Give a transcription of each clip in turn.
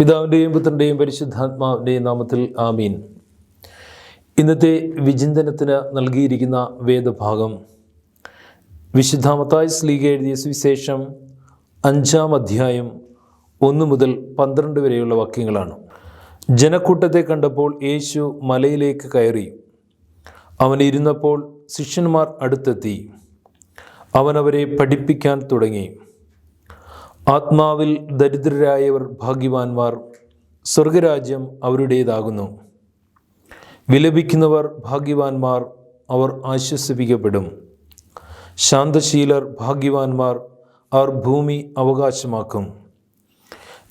പിതാവിന്റെയും പുത്രന്റെയും പരിശുദ്ധാത്മാവിന്റെയും നാമത്തിൽ ആമീൻ. ഇന്നത്തെ വിചിന്തനത്തിന് നൽകിയിരിക്കുന്ന വേദഭാഗം വിശുദ്ധ മത്തായി സ്ലീഗ എഴുതിയ സുവിശേഷം അഞ്ചാം അധ്യായം ഒന്ന് മുതൽ പന്ത്രണ്ട് വരെയുള്ള വാക്യങ്ങളാണ്. ജനക്കൂട്ടത്തെ കണ്ടപ്പോൾ യേശു മലയിലേക്ക് കയറി. അവൻ ഇരുന്നപ്പോൾ ശിഷ്യന്മാർ അടുത്തെത്തി. അവൻ അവരെ പഠിപ്പിക്കാൻ തുടങ്ങി. ആത്മാവിൽ ദരിദ്രരായവർ ഭാഗ്യവാന്മാർ സ്വർഗരാജ്യം അവരുടേതാകുന്നു. വിലപിക്കുന്നവർ ഭാഗ്യവാന്മാർ അവർ ആശ്വസിപ്പിക്കപ്പെടും. ശാന്തശീലർ ഭാഗ്യവാന്മാർ അവർ ഭൂമി അവകാശമാക്കും.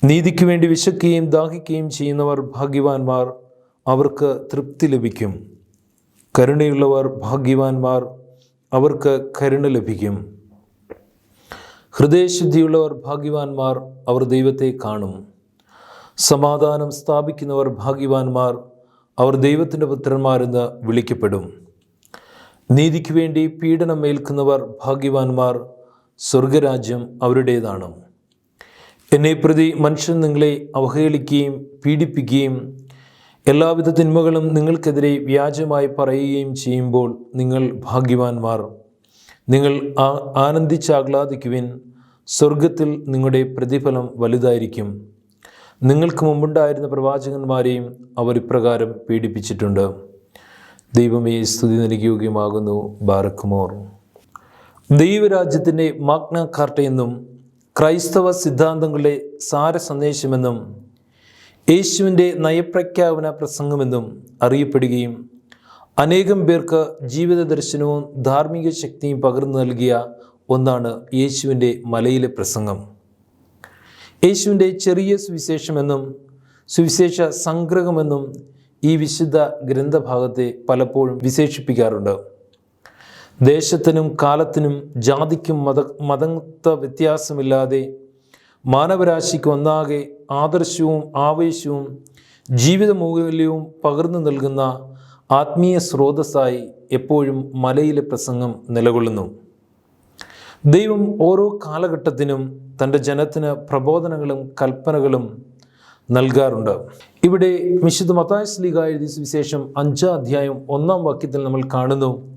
നീതിക്ക് വേണ്ടി വിശക്കുകയും ദാഹിക്കുകയും ചെയ്യുന്നവർ ഭാഗ്യവാന്മാർ അവർക്ക് തൃപ്തി ലഭിക്കും. കരുണയുള്ളവർ ഭാഗ്യവാന്മാർ അവർക്ക് കരുണ ലഭിക്കും. ഹൃദയശുദ്ധിയുള്ളവർ ഭാഗ്യവാന്മാർ അവർ ദൈവത്തെ കാണും. സമാധാനം സ്ഥാപിക്കുന്നവർ ഭാഗ്യവാന്മാർ അവർ ദൈവത്തിന്റെ പുത്രന്മാരെന്ന് വിളിക്കപ്പെടും. നീതിക്ക് വേണ്ടി പീഡനം ഏൽക്കുന്നവർ ഭാഗ്യവാന്മാർ സ്വർഗരാജ്യം അവരുടേതാണ്. എന്നെ പ്രതി മനുഷ്യൻ നിങ്ങളെ അവഹേളിക്കുകയും പീഡിപ്പിക്കുകയും എല്ലാവിധ തിന്മകളും നിങ്ങൾക്കെതിരെ വ്യാജമായി പറയുകയും ചെയ്യുമ്പോൾ നിങ്ങൾ ഭാഗ്യവാന്മാർ. നിങ്ങൾ ആനന്ദിച്ചാഹ്ലാദിക്കുവിൻ സ്വർഗത്തിൽ നിങ്ങളുടെ പ്രതിഫലം വലുതായിരിക്കും. നിങ്ങൾക്ക് മുമ്പുണ്ടായിരുന്ന പ്രവാചകന്മാരെയും അവർ ഇപ്രകാരം പീഡിപ്പിച്ചിട്ടുണ്ട്. ദൈവമേ സ്തുതി നൽകിയുകയുമാകുന്നു ബാറക്കുമോർ ദൈവരാജ്യത്തിന്റെ മാഗ്ന കാർട്ടയെന്നും ക്രൈസ്തവ സിദ്ധാന്തങ്ങളുടെ സാര സന്ദേശമെന്നും യേശുവിന്റെ നയപ്രഖ്യാപന പ്രസംഗമെന്നും അറിയപ്പെടുകയും അനേകം പേർക്ക് ജീവിത ദർശനവും ധാർമ്മിക ശക്തിയും പകർന്നു നൽകിയ ഒന്നാണ് യേശുവിന്റെ മലയിലെ പ്രസംഗം. യേശുവിന്റെ ചെറിയ സുവിശേഷമെന്നും സുവിശേഷ സംഗ്രഹമെന്നും ഈ വിശുദ്ധ ഗ്രന്ഥഭാഗത്തെ പലപ്പോഴും വിശേഷിപ്പിക്കാറുണ്ട്. ദേശത്തിനും കാലത്തിനും ജാതിക്കും മത മതത്വ വ്യത്യാസമില്ലാതെ മാനവരാശിക്ക് ഒന്നാകെ ആദർശവും ആവേശവും ജീവിത മൂല്യവും പകർന്നു നൽകുന്ന ആത്മീയ സ്രോതസ്സായി എപ്പോഴും മലയിലെ പ്രസംഗം നിലകൊള്ളുന്നു. ദൈവം ഓരോ കാലഘട്ടത്തിനും തന്റെ ജനത്തിന് പ്രബോധനങ്ങളും കൽപ്പനകളും നൽകാറുണ്ട്. ഇവിടെ വിശുദ്ധ മത്തായസ് ലീഗ എഴുതിയ വിശേഷം അഞ്ചാം അധ്യായം ഒന്നാം വാക്യത്തിൽ നമ്മൾ കാണുന്നു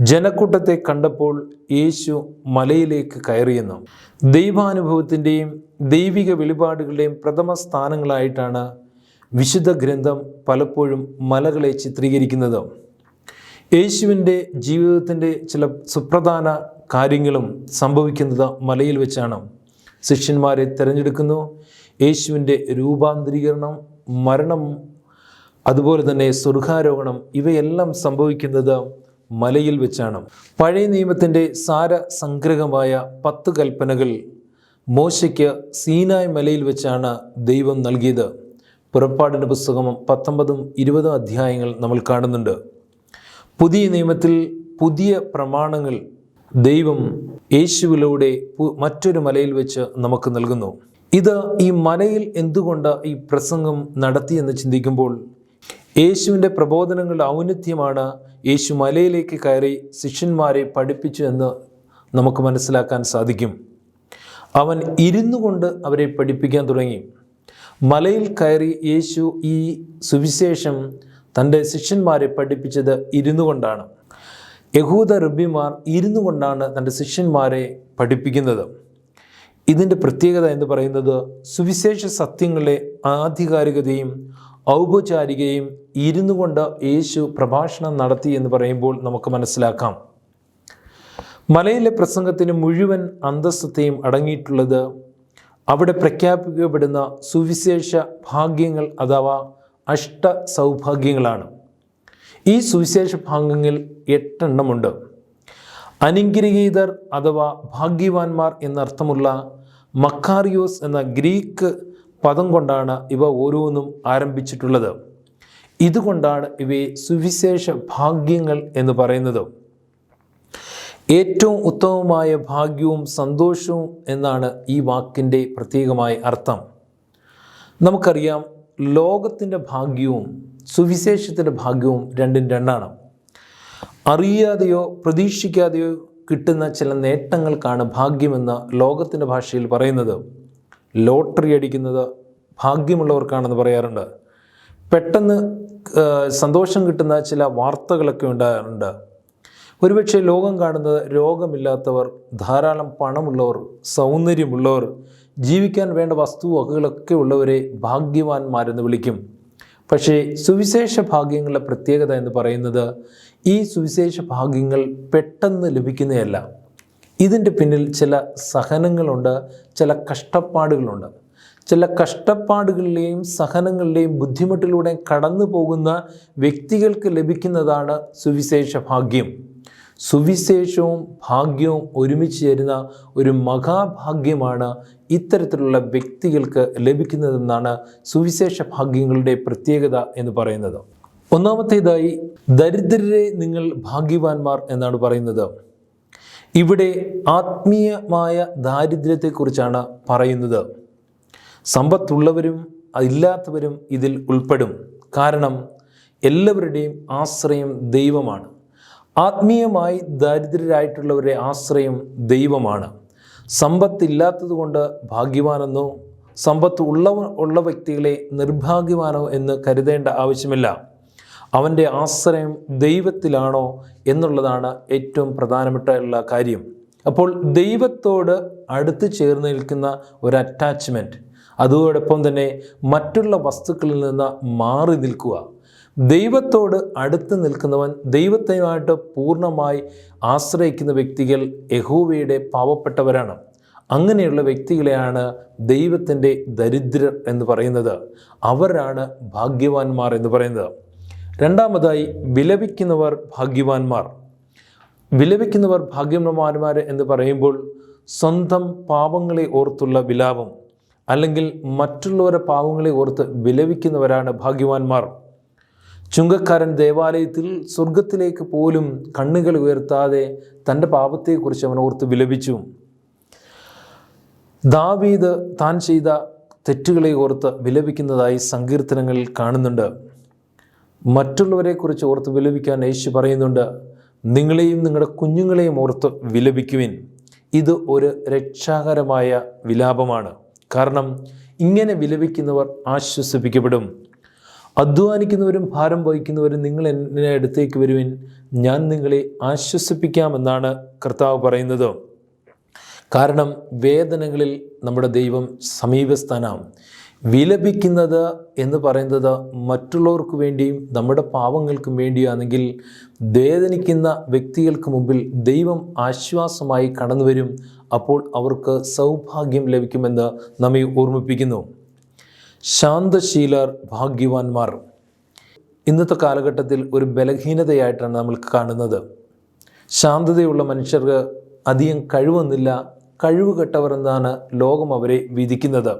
ജനക്കൂട്ടത്തെ കണ്ടപ്പോൾ യേശു മലയിലേക്ക് കയറിയെന്നു. ദൈവാനുഭവത്തിന്റെയും ദൈവിക വെളിപാടുകളുടെയും പ്രഥമ സ്ഥാനങ്ങളായിട്ടാണ് വിശുദ്ധ ഗ്രന്ഥം പലപ്പോഴും മലകളെ ചിത്രീകരിക്കുന്നത്. യേശുവിന്റെ ജീവിതത്തിന്റെ ചില സുപ്രധാന കാര്യങ്ങളും സംഭവിക്കുന്നത് മലയിൽ വെച്ചാണ്. ശിഷ്യന്മാരെ തിരഞ്ഞെടുക്കുന്നു. യേശുവിന്റെ രൂപാന്തരീകരണം മരണം അതുപോലെ തന്നെ സ്വർഗാരോഹണം ഇവയെല്ലാം സംഭവിക്കുന്നത് മലയിൽ വെച്ചാണ്. പഴയ നിയമത്തിന്റെ സാര സംഗ്രഹമായ പത്ത് കൽപ്പനകൾ മോശയ്ക്ക് സീനായ് മലയിൽ വെച്ചാണ് ദൈവം നൽകിയത്. പുറപ്പാടിന്റെ പുസ്തകം പത്തൊമ്പതും ഇരുപതും അധ്യായങ്ങൾ നമ്മൾ കാണുന്നുണ്ട്. പുതിയ നിയമത്തിൽ പുതിയ പ്രമാണങ്ങൾ ദൈവം യേശുവിലൂടെ മറ്റൊരു മലയിൽ വെച്ച് നമുക്ക് നൽകുന്നു. ഇത് ഈ മലയിൽ എന്തുകൊണ്ട് ഈ പ്രസംഗം നടത്തിയെന്ന് ചിന്തിക്കുമ്പോൾ യേശുവിന്റെ പ്രബോധനങ്ങളുടെ ഔന്നത്യമാണ് യേശു മലയിലേക്ക് കയറി ശിഷ്യന്മാരെ പഠിപ്പിച്ചു എന്ന് നമുക്ക് മനസ്സിലാക്കാൻ സാധിക്കും. അവൻ ഇരുന്നു കൊണ്ട് അവരെ പഠിപ്പിക്കാൻ തുടങ്ങി. മലയിൽ കയറി യേശു ഈ സുവിശേഷം തന്റെ ശിഷ്യന്മാരെ പഠിപ്പിച്ചത് ഇരുന്നു കൊണ്ടാണ്. യഹൂദ റബ്ബിമാർ ഇരുന്നു കൊണ്ടാണ് തന്റെ ശിഷ്യന്മാരെ പഠിപ്പിക്കുന്നത്. ഇതിന്റെ പ്രത്യേകത എന്ന് പറയുന്നത് സുവിശേഷ സത്യങ്ങളെ ആധികാരികതയും ഔപചാരികയും ഇരുന്നു കൊണ്ട് യേശു പ്രഭാഷണം നടത്തി എന്ന് പറയുമ്പോൾ നമുക്ക് മനസ്സിലാക്കാം. മലയിലെ പ്രസംഗത്തിന് മുഴുവൻ അന്തസ്സത്തെയും അടങ്ങിയിട്ടുള്ളത് അവിടെ പ്രഖ്യാപിക്കപ്പെടുന്ന സുവിശേഷ ഭാഗ്യങ്ങൾ അഥവാ അഷ്ട സൗഭാഗ്യങ്ങളാണ് ഈ സുവിശേഷ ഭാഗങ്ങളിൽ എട്ടെണ്ണമുണ്ട്. അനുഗ്രഹീതർ അഥവാ ഭാഗ്യവാന്മാർ എന്നർത്ഥമുള്ള മക്കാറിയോസ് എന്ന ഗ്രീക്ക് പദം കൊണ്ടാണ് ഇവ ഓരോന്നും ആരംഭിച്ചിട്ടുള്ളത്. ഇതുകൊണ്ടാണ് ഇവയെ സുവിശേഷ ഭാഗ്യങ്ങൾ എന്ന് പറയുന്നത്. ഏറ്റവും ഉത്തമമായ ഭാഗ്യവും സന്തോഷവും എന്നാണ് ഈ വാക്കിന്റെ പ്രത്യേകമായ അർത്ഥം. നമുക്കറിയാം ലോകത്തിന്റെ ഭാഗ്യവും സുവിശേഷത്തിന്റെ ഭാഗ്യവും രണ്ടും രണ്ടാണ്. അറിയാതെയോ പ്രതീക്ഷിക്കാതെയോ കിട്ടുന്ന ചില നേട്ടങ്ങൾക്കാണ് ഭാഗ്യമെന്ന് ലോകത്തിന്റെ ഭാഷയിൽ പറയുന്നത്. ലോട്ടറി അടിക്കുന്നത് ഭാഗ്യമുള്ളവർക്കാണെന്ന് പറയാറുണ്ട്. പെട്ടെന്ന് സന്തോഷം കിട്ടുന്ന ചില വാർത്തകളൊക്കെ ഉണ്ടാകാറുണ്ട്. ഒരുപക്ഷെ ലോകം കാണുന്നത് രോഗമില്ലാത്തവർ ധാരാളം പണമുള്ളവർ സൗന്ദര്യമുള്ളവർ ജീവിക്കാൻ വേണ്ട വസ്തു വകകളൊക്കെ ഉള്ളവരെ ഭാഗ്യവാന്മാരെന്ന് വിളിക്കും. പക്ഷേ സുവിശേഷ ഭാഗ്യങ്ങളുടെ പ്രത്യേകത എന്ന് പറയുന്നത് ഈ സുവിശേഷ ഭാഗ്യങ്ങൾ പെട്ടെന്ന് ലഭിക്കുന്നതല്ല. ഇതിന്റെ പിന്നിൽ ചില സഹനങ്ങളുണ്ട് ചില കഷ്ടപ്പാടുകളുണ്ട്. ചില കഷ്ടപ്പാടുകളിലെയും സഹനങ്ങളിലെയും ബുദ്ധിമുട്ടിലൂടെയും കടന്നു പോകുന്ന വ്യക്തികൾക്ക് ലഭിക്കുന്നതാണ് സുവിശേഷ ഭാഗ്യം. സുവിശേഷവും ഭാഗ്യവും ഒരുമിച്ച് ചേരുന്ന ഒരു മഹാഭാഗ്യമാണ് ഇത്തരത്തിലുള്ള വ്യക്തികൾക്ക് ലഭിക്കുന്നതെന്നാണ് സുവിശേഷ ഭാഗ്യങ്ങളുടെ പ്രത്യേകത എന്ന് പറയുന്നത്. ഒന്നാമത്തേതായി ദരിദ്രരെ നിങ്ങൾ ഭാഗ്യവാന്മാർ എന്നാണ് പറയുന്നത്. ഇവിടെ ആത്മീയമായ ദാരിദ്ര്യത്തെക്കുറിച്ചാണ് പറയുന്നത്. സമ്പത്തുള്ളവരും ഇല്ലാത്തവരും ഇതിൽ ഉൾപ്പെടും. കാരണം എല്ലാവരുടെയും ആശ്രയം ദൈവമാണ്. ആത്മീയമായി ദരിദ്രരായിട്ടുള്ളവരുടെ ആശ്രയം ദൈവമാണ്. സമ്പത്തില്ലാത്തതുകൊണ്ട് ഭാഗ്യവാനെന്നോ സമ്പത്ത് ഉള്ളവ ഉള്ള വ്യക്തികളെ നിർഭാഗ്യവാനോ എന്ന് കരുതേണ്ട ആവശ്യമില്ല. അവന്റെ ആശ്രയം ദൈവത്തിലാണോ എന്നുള്ളതാണ് ഏറ്റവും പ്രധാനപ്പെട്ടുള്ള കാര്യം. അപ്പോൾ ദൈവത്തോട് അടുത്ത് ചേർന്ന് നിൽക്കുന്ന ഒരു അറ്റാച്ച്മെന്റ് അതോടൊപ്പം തന്നെ മറ്റുള്ള വസ്തുക്കളിൽ നിന്ന് മാറി നിൽക്കുക. ദൈവത്തോട് അടുത്ത് നിൽക്കുന്നവൻ ദൈവത്തെയുമായിട്ട് പൂർണമായി ആശ്രയിക്കുന്ന വ്യക്തികൾ യഹൂവയുടെ പാവപ്പെട്ടവരാണ്. അങ്ങനെയുള്ള വ്യക്തികളെയാണ് ദൈവത്തിന്റെ ദരിദ്രർ എന്ന് പറയുന്നത്. അവരാണ് ഭാഗ്യവാന്മാർ എന്ന് പറയുന്നത്. രണ്ടാമതായി വിലപിക്കുന്നവർ ഭാഗ്യവാന്മാർ. വിലപിക്കുന്നവർ ഭാഗ്യവാന്മാർ എന്ന് പറയുമ്പോൾ സ്വന്തം പാപങ്ങളെ ഓർത്തുള്ള വിലാപം അല്ലെങ്കിൽ മറ്റുള്ളവരുടെ പാവങ്ങളെ ഓർത്ത് വിലപിക്കുന്നവരാണ് ഭാഗ്യവാന്മാർ. ചുങ്കക്കാരൻ ദേവാലയത്തിൽ സ്വർഗത്തിലേക്ക് പോലും കണ്ണുകൾ ഉയർത്താതെ തന്റെ പാപത്തെക്കുറിച്ച് അവൻ ഓർത്ത് വിലപിച്ചു. ദാവീദ് താൻ ചെയ്ത തെറ്റുകളെ ഓർത്ത് വിലപിക്കുന്നതായി സങ്കീർത്തനങ്ങളിൽ കാണുന്നുണ്ട്. മറ്റുള്ളവരെക്കുറിച്ച് ഓർത്ത് വിലപിക്കാൻ യേശു പറയുന്നുണ്ട് നിങ്ങളെയും നിങ്ങളുടെ കുഞ്ഞുങ്ങളെയും ഓർത്ത് വിലപിക്കുവിൻ. ഇത് ഒരു രക്ഷാകരമായ വിലാപമാണ്. കാരണം ഇങ്ങനെ വിലപിക്കുന്നവർ ആശ്വസിപ്പിക്കപ്പെടും. അധ്വാനിക്കുന്നവരും ഭാരം വഹിക്കുന്നവരും നിങ്ങൾ എന്നെ അടുത്തേക്ക് വരുവിൻ. ഞാൻ നിങ്ങളെ ആശ്വസിപ്പിക്കാമെന്നാണ് കർത്താവ് പറയുന്നത്. കാരണം വേദനകളിൽ നമ്മുടെ ദൈവം സമീപസ്ഥാനം വിലപിക്കുന്നത് എന്ന് പറയുന്നത് മറ്റുള്ളവർക്ക് വേണ്ടിയും നമ്മുടെ പാവങ്ങൾക്കും വേണ്ടിയാണെങ്കിൽ വേദനിക്കുന്ന വ്യക്തികൾക്ക് മുമ്പിൽ ദൈവം ആശ്വാസമായി കടന്നു വരും അപ്പോൾ അവർക്ക് സൗഭാഗ്യം ലഭിക്കുമെന്ന് നമ്മെ ഓർമ്മിപ്പിക്കുന്നു. ശാന്തശീലർ ഭാഗ്യവാന്മാർ. ഇന്നത്തെ കാലഘട്ടത്തിൽ ഒരു ബലഹീനതയായിട്ടാണ് നമ്മൾ കാണുന്നത്. ശാന്തതയുള്ള മനുഷ്യർക്ക് അധികം കഴിവൊന്നില്ല കഴിവ് കെട്ടവർ എന്നാണ് ലോകം അവരെ വിധിക്കുന്നത്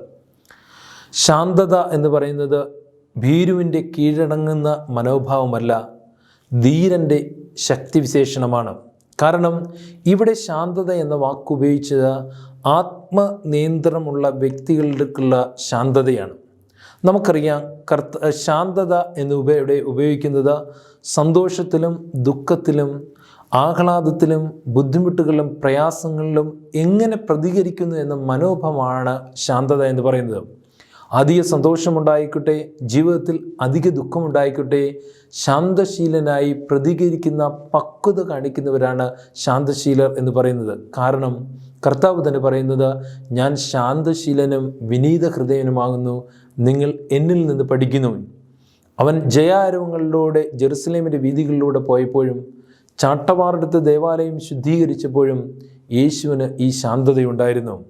ശാന്തത എന്ന് പറയുന്നത് ഭീരുവിന്റെ കീഴടങ്ങുന്ന മനോഭാവമല്ല ധീരന്റെ ശക്തിവിശേഷണമാണ്. കാരണം ഇവിടെ ശാന്തത എന്ന വാക്കുപയോഗിച്ചത് ആത്മനിയന്ത്രണമുള്ള വ്യക്തികൾക്കുള്ള ശാന്തതയാണ്. നമുക്കറിയാം കർത്ത ശാന്തത എന്ന് ഉപയുടെ ഉപയോഗിക്കുന്നത് സന്തോഷത്തിലും ദുഃഖത്തിലും ആഹ്ലാദത്തിലും ബുദ്ധിമുട്ടുകളിലും പ്രയാസങ്ങളിലും എങ്ങനെ പ്രതികരിക്കുന്നു എന്ന മനോഭാവമാണ് ശാന്തത എന്ന് പറയുന്നത്. അധിക സന്തോഷമുണ്ടായിക്കോട്ടെ ജീവിതത്തിൽ അധിക ദുഃഖമുണ്ടായിക്കോട്ടെ ശാന്തശീലനായി പ്രതികരിക്കുന്ന പക്വത കാണിക്കുന്നവരാണ് ശാന്തശീലർ എന്ന് പറയുന്നത്. കാരണം കർത്താവ് തന്നെ പറയുന്നത് ഞാൻ ശാന്തശീലനും വിനീത ഹൃദയനുമാകുന്നു നിങ്ങൾ എന്നിൽ നിന്ന് പഠിക്കുന്നു. അവൻ ജയാരവങ്ങളിലൂടെ ജെറുസലേമിന്റെ വീതികളിലൂടെ പോയപ്പോഴും ചാട്ടവാറെടുത്ത് ദേവാലയം ശുദ്ധീകരിച്ചപ്പോഴും യേശുവിന് ഈ ശാന്തതയുണ്ടായിരുന്നു.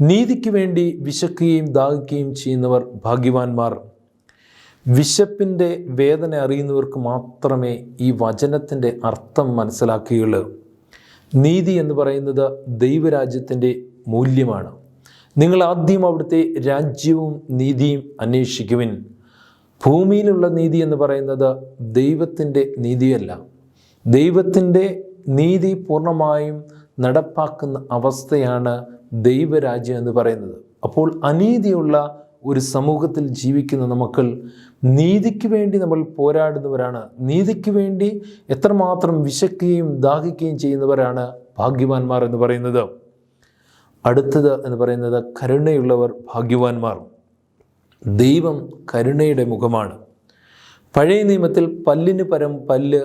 നീതിക്ക് വേണ്ടി വിശക്കുകയും ദാഹിക്കുകയും ചെയ്യുന്നവർ ഭാഗ്യവാന്മാർ. വിശപ്പിന്റെ വേദന അറിയുന്നവർക്ക് മാത്രമേ ഈ വചനത്തിന്റെ അർത്ഥം മനസ്സിലാക്കുകയുള്ളൂ. നീതി എന്ന് പറയുന്നത് ദൈവരാജ്യത്തിന്റെ മൂല്യമാണ്. നിങ്ങൾ ആദ്യം അവിടുത്തെ രാജ്യവും നീതിയും അന്വേഷിക്കുവിൻ. ഭൂമിയിലുള്ള നീതി എന്ന് പറയുന്നത് ദൈവത്തിന്റെ നീതിയല്ല. ദൈവത്തിന്റെ നീതി പൂർണമായും നടപ്പാക്കുന്ന അവസ്ഥയാണ് ദൈവരാജ്യം എന്ന് പറയുന്നത്. അപ്പോൾ അനീതിയുള്ള ഒരു സമൂഹത്തിൽ ജീവിക്കുന്ന നമുക്ക് നീതിക്ക് വേണ്ടി നമ്മൾ പോരാടുന്നവരാണ്. നീതിക്ക് വേണ്ടി എത്രമാത്രം വിശക്കുകയും ദാഹിക്കുകയും ചെയ്യുന്നവരാണ് ഭാഗ്യവാന്മാർ എന്ന് പറയുന്നത്. അടുത്തത് എന്ന് പറയുന്നത് കരുണയുള്ളവർ ഭാഗ്യവാന്മാർ. ദൈവം കരുണയുടെ മുഖമാണ്. പഴയ നിയമത്തിൽ പല്ലിന് പരം പല്ല്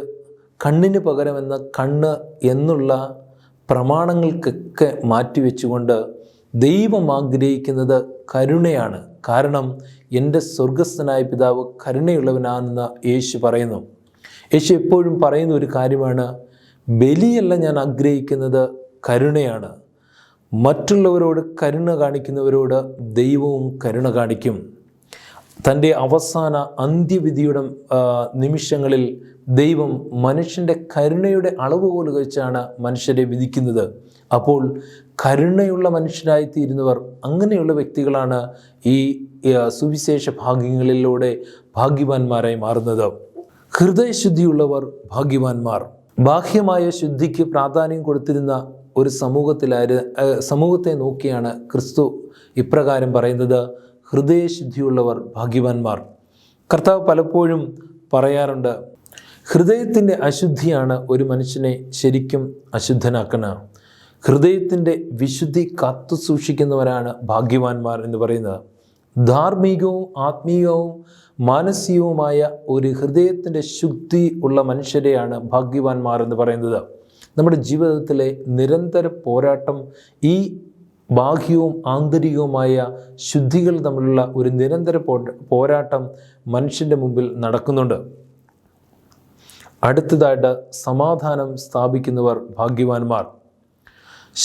കണ്ണിന് പകരമെന്ന കണ്ണ് എന്നുള്ള പ്രമാണങ്ങൾക്കൊക്കെ മാറ്റിവെച്ചുകൊണ്ട് ദൈവം ആഗ്രഹിക്കുന്നത് കരുണയാണ്. കാരണം എന്റെ സ്വർഗസ്ഥനായ പിതാവ് കരുണയുള്ളവനാണെന്ന് യേശു പറയുന്നു. യേശു എപ്പോഴും പറയുന്ന ഒരു കാര്യമാണ് ബലിയല്ല ഞാൻ ആഗ്രഹിക്കുന്നത് കരുണയാണ്. മറ്റുള്ളവരോട് കരുണ കാണിക്കുന്നവരോട് ദൈവവും കരുണ കാണിക്കും. തന്റെ അവസാന അന്ത്യവിധിയുടെ നിമിഷങ്ങളിൽ ദൈവം മനുഷ്യന്റെ കരുണയുടെ അളവുകോൽ വെച്ചാണ് മനുഷ്യരെ വിധിക്കുന്നത്. അപ്പോൾ കരുണയുള്ള മനുഷ്യരായിത്തീരുന്നവർ അങ്ങനെയുള്ള വ്യക്തികളാണ് ഈ സുവിശേഷ ഭാഗ്യങ്ങളിലൂടെ ഭാഗ്യവാന്മാരായി മാറുന്നത്. ഹൃദയശുദ്ധിയുള്ളവർ ഭാഗ്യവാന്മാർ. ബാഹ്യമായ ശുദ്ധിക്ക് പ്രാധാന്യം കൊടുത്തിരുന്ന ഒരു സമൂഹത്തിലായി സമൂഹത്തെ നോക്കിയാണ് ക്രിസ്തു ഇപ്രകാരം പറയുന്നത് ഹൃദയശുദ്ധിയുള്ളവർ ഭാഗ്യവാന്മാർ. കർത്താവ് പലപ്പോഴും പറയാറുണ്ട് ഹൃദയത്തിന്റെ അശുദ്ധിയാണ് ഒരു മനുഷ്യനെ ശരിക്കും അശുദ്ധനാക്കുന്നത് ഹൃദയത്തിന്റെ വിശുദ്ധി കാത്തു സൂക്ഷിക്കുന്നവരാണ് ഭാഗ്യവാന്മാർ എന്ന് പറയുന്നത്. ധാർമ്മികവും ആത്മീയവും മാനസികവുമായ ഒരു ഹൃദയത്തിന്റെ ശുദ്ധി ഉള്ള മനുഷ്യരെയാണ് ഭാഗ്യവാന്മാർ എന്ന് പറയുന്നത്. നമ്മുടെ ജീവിതത്തിലെ നിരന്തര പോരാട്ടം ഈ ബാഹ്യവും ആന്തരികവുമായ ശുദ്ധികൾ തമ്മിലുള്ള ഒരു നിരന്തര പോരാട്ടം മനുഷ്യന്റെ മുമ്പിൽ നടക്കുന്നുണ്ട്. അടുത്തതായിട്ട് സമാധാനം സ്ഥാപിക്കുന്നവർ ഭാഗ്യവാന്മാർ.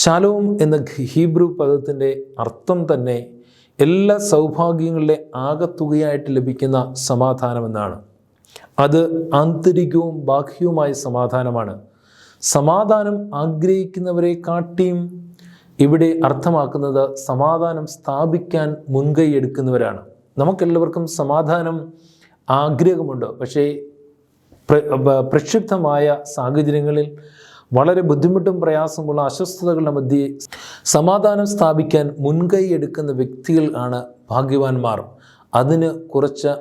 ശാലോം എന്ന ഹീബ്രു പദത്തിന്റെ അർത്ഥം തന്നെ എല്ലാ സൗഭാഗ്യങ്ങളുടെ ആകത്തുകയായിട്ട് ലഭിക്കുന്ന സമാധാനം എന്നാണ് അത് ആന്തരികവും ബാഹ്യവുമായ സമാധാനമാണ്. സമാധാനം ആഗ്രഹിക്കുന്നവരെ കാട്ടിയും ഇവിടെ അർത്ഥമാക്കുന്നത് സമാധാനം സ്ഥാപിക്കാൻ മുൻകൈ എടുക്കുന്നവരാണ്. നമുക്കെല്ലാവർക്കും സമാധാനം ആഗ്രഹമുണ്ട്. പക്ഷേ പ്രക്ഷുബ്ധമായ സാഹചര്യങ്ങളിൽ വളരെ ബുദ്ധിമുട്ടും പ്രയാസമുള്ള അസ്വസ്ഥതകളുടെ മധ്യേ സമാധാനം സ്ഥാപിക്കാൻ മുൻകൈ എടുക്കുന്ന വ്യക്തികൾ ആണ് ഭാഗ്യവാന്മാർ. അതിന് കുറച്ച്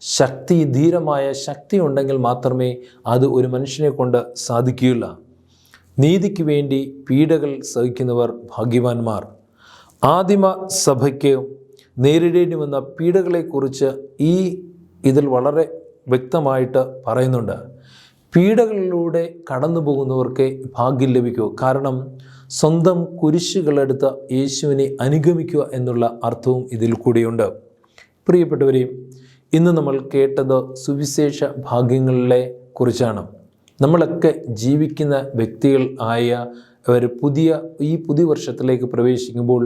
ശക്തി ധീരമായ ശക്തി ഉണ്ടെങ്കിൽ മാത്രമേ അത് ഒരു മനുഷ്യനെ കൊണ്ട് സാധിക്കുകയുള്ളൂ. നീതിക്ക് വേണ്ടി പീഡകൾ സഹിക്കുന്നവർ ഭാഗ്യവാന്മാർ. ആദിമ സഭയ്ക്ക് നേരിടേണ്ടി വന്ന പീഡകളെക്കുറിച്ച് ഈ ഇതിൽ വളരെ വ്യക്തമായിട്ട് പറയുന്നുണ്ട്. പീഡകളിലൂടെ കടന്നു പോകുന്നവർക്ക് ഭാഗ്യം ലഭിക്കൂ. കാരണം സ്വന്തം കുരിശുകളെടുത്ത യേശുവിനെ അനുഗമിക്കുക എന്നുള്ള അർത്ഥവും ഇതിൽ കൂടിയുണ്ട്. പ്രിയപ്പെട്ടവരെയും ഇന്ന് നമ്മൾ കേട്ടത് സുവിശേഷ ഭാഗ്യങ്ങളെ കുറിച്ചാണ്. നമ്മളൊക്കെ ജീവിക്കുന്ന വ്യക്തികൾ ആയ അവർ പുതിയ ഈ പുതിയ വർഷത്തിലേക്ക് പ്രവേശിക്കുമ്പോൾ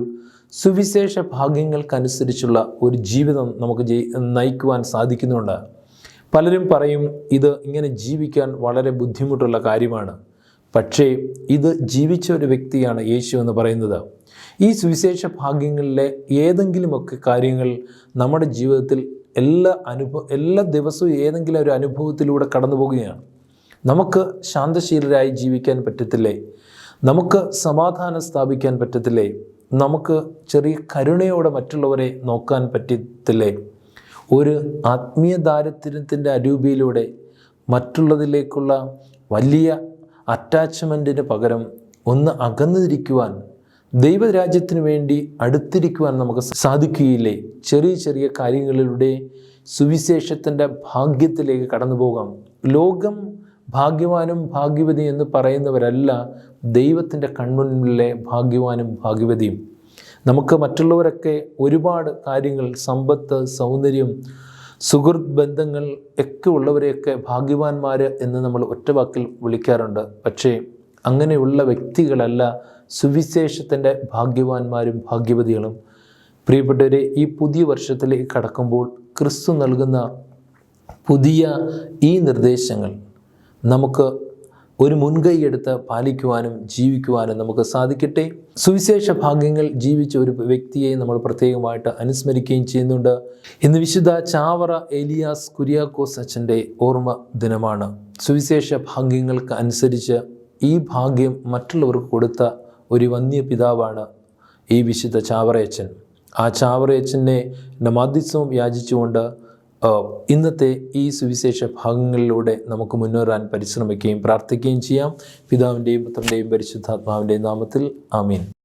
സുവിശേഷ ഭാഗ്യങ്ങൾക്കനുസരിച്ചുള്ള ഒരു ജീവിതം നമുക്ക് നയിക്കുവാൻ സാധിക്കുന്നുണ്ട്. പലരും പറയും ഇത് ഇങ്ങനെ ജീവിക്കാൻ വളരെ ബുദ്ധിമുട്ടുള്ള കാര്യമാണ്. പക്ഷേ ഇത് ജീവിച്ച ഒരു വ്യക്തിയാണ് യേശു എന്ന് പറയുന്നത്. ഈ സുവിശേഷ ഭാഗ്യങ്ങളിലെ ഏതെങ്കിലുമൊക്കെ കാര്യങ്ങൾ നമ്മുടെ ജീവിതത്തിൽ എല്ലാ അനുഭവ എല്ലാ ദിവസവും ഏതെങ്കിലും ഒരു അനുഭവത്തിലൂടെ കടന്നു പോകുകയാണ് നമുക്ക് ശാന്തശീലരായി ജീവിക്കാൻ പറ്റത്തില്ലേ? നമുക്ക് സമാധാനം സ്ഥാപിക്കാൻ പറ്റത്തില്ലേ? നമുക്ക് ചെറിയ കരുണയോടെ മറ്റുള്ളവരെ നോക്കാൻ പറ്റത്തില്ലേ? ഒരു ആത്മീയ ദാരിദ്ര്യത്തിന്റെ അരൂപിയിലൂടെ മറ്റുള്ളതിലേക്കുള്ള വലിയ അറ്റാച്ച്മെന്റിന് പകരം ഒന്ന് അകന്നിരിക്കുവാൻ ദൈവരാജ്യത്തിന് വേണ്ടി അടുത്തിരിക്കുവാൻ നമുക്ക് സാധിക്കുകയില്ലേ? ചെറിയ ചെറിയ കാര്യങ്ങളിലൂടെ സുവിശേഷത്തിന്റെ ഭാഗ്യത്തിലേക്ക് കടന്നു പോകാം ലോകം ഭാഗ്യവാനും ഭാഗ്യവതി എന്ന് പറയുന്നവരല്ല ദൈവത്തിന്റെ കൺമുന്നിലെ ഭാഗ്യവാനും ഭാഗ്യവതിയും. നമുക്ക് മറ്റുള്ളവരൊക്കെ ഒരുപാട് കാര്യങ്ങൾ സമ്പത്ത് സൗന്ദര്യം സുഹൃത്ത് ബന്ധങ്ങൾ ഒക്കെ ഉള്ളവരെയൊക്കെ ഭാഗ്യവാന്മാർ എന്ന് നമ്മൾ ഒറ്റവാക്കിൽ വിളിക്കാറുണ്ട്. പക്ഷേ അങ്ങനെയുള്ള വ്യക്തികളല്ല സുവിശേഷത്തിന്റെ ഭാഗ്യവാന്മാരും ഭാഗ്യവതികളും. പ്രിയപ്പെട്ടവരെ ഈ പുതിയ വർഷത്തിലേക്ക് കടക്കുമ്പോൾ ക്രിസ്തു നൽകുന്ന പുതിയ ഈ നിർദ്ദേശങ്ങൾ നമുക്ക് ഒരു മുൻകൈ എടുത്ത് പാലിക്കുവാനും ജീവിക്കുവാനും നമുക്ക് സാധിക്കട്ടെ. സുവിശേഷ ഭാഗ്യങ്ങൾ ജീവിച്ച ഒരു വ്യക്തിയെ നമ്മൾ പ്രത്യേകമായിട്ട് അനുസ്മരിക്കുകയും ചെയ്യുന്നുണ്ട്. ഇന്ന് വിശുദ്ധ ചാവറ എലിയാസ് കുര്യാക്കോസ് അച്ഛന്റെ ഓർമ്മ ദിനമാണ്. സുവിശേഷ ഭാഗ്യങ്ങൾക്ക് അനുസരിച്ച് ഈ ഭാഗ്യം മറ്റുള്ളവർക്ക് കൊടുത്ത ഒരു വന്യ പിതാവാണ് ഈ വിശുദ്ധ ചാവറയച്ചൻ ആ ചാവറയച്ചനെ നമാദിസവും യാചിച്ചുകൊണ്ട് ഇന്നത്തെ ഈ സുവിശേഷ ഭാഗങ്ങളിലൂടെ നമുക്ക് മുന്നേറാൻ പരിശ്രമിക്കുകയും പ്രാർത്ഥിക്കുകയും ചെയ്യാം. പിതാവിന്റെയും പുത്രന്റെയും പരിശുദ്ധാത്മാവിന്റെയും നാമത്തിൽ ആമീൻ.